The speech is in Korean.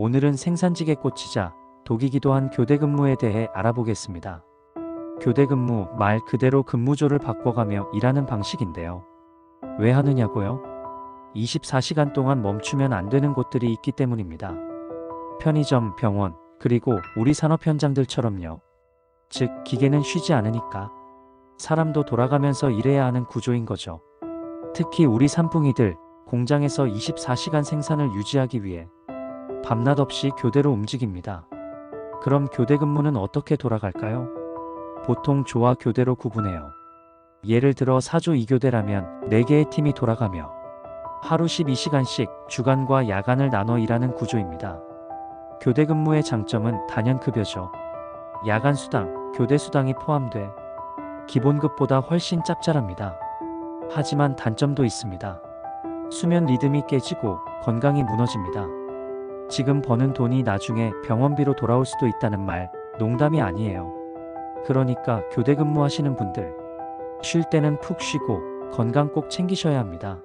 오늘은 생산직에 꽂히자 독이기도 한 교대 근무에 대해 알아보겠습니다. 교대 근무 말 그대로 근무조를 바꿔가며 일하는 방식인데요. 왜 하느냐고요? 24시간 동안 멈추면 안 되는 곳들이 있기 때문입니다. 편의점, 병원, 그리고 우리 산업 현장들처럼요. 즉, 기계는 쉬지 않으니까 사람도 돌아가면서 일해야 하는 구조인 거죠. 특히 우리 산풍이들 공장에서 24시간 생산을 유지하기 위해 밤낮 없이 교대로 움직입니다. 그럼 교대 근무는 어떻게 돌아갈까요? 보통 조와 교대로 구분해요. 예를 들어 4조 2교대라면 4개의 팀이 돌아가며 하루 12시간씩 주간과 야간을 나눠 일하는 구조입니다. 교대 근무의 장점은 단연 급여죠. 야간 수당, 교대 수당이 포함돼 기본급보다 훨씬 짭짤합니다. 하지만 단점도 있습니다. 수면 리듬이 깨지고 건강이 무너집니다. 지금 버는 돈이 나중에 병원비로 돌아올 수도 있다는 말 농담이 아니에요. 그러니까 교대 근무하시는 분들 쉴 때는 푹 쉬고 건강 꼭 챙기셔야 합니다.